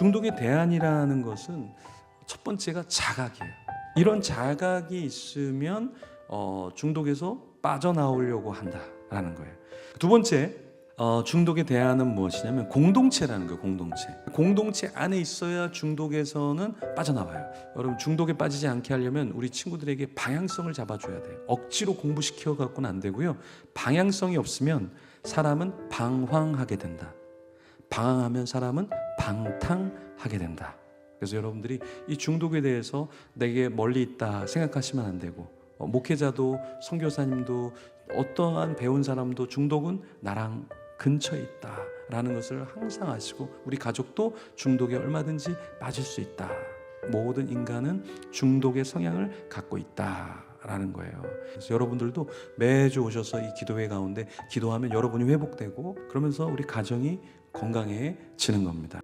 중독의 대안이라는 것은 첫 번째가 자각이에요. 이런 자각이 있으면 어, 중독에서 빠져나오려고 한다라는 거예요. 두 번째 어, 중독의 대안은 무엇이냐면 공동체라는 거예요. 공동체. 공동체 안에 있어야 중독에서는 빠져나와요. 여러분 중독에 빠지지 않게 하려면 우리 친구들에게 방향성을 잡아줘야 돼요. 억지로 공부시켜 갖고는 안 되고요. 방향성이 없으면 사람은 방황하게 된다. 방황하면 사람은 방탕하게 된다. 그래서 여러분들이 이 중독에 대해서 내게 멀리 있다 생각하시면 안 되고 어, 목회자도 선교사님도 어떠한 배운 사람도 중독은 나랑 근처에 있다라는 것을 항상 아시고 우리 가족도 중독에 얼마든지 빠질 수 있다. 모든 인간은 중독의 성향을 갖고 있다 라는 거예요. 그래서 여러분들도 매주 오셔서 이 기도회 가운데 기도하면 여러분이 회복되고 그러면서 우리 가정이 건강해지는 겁니다.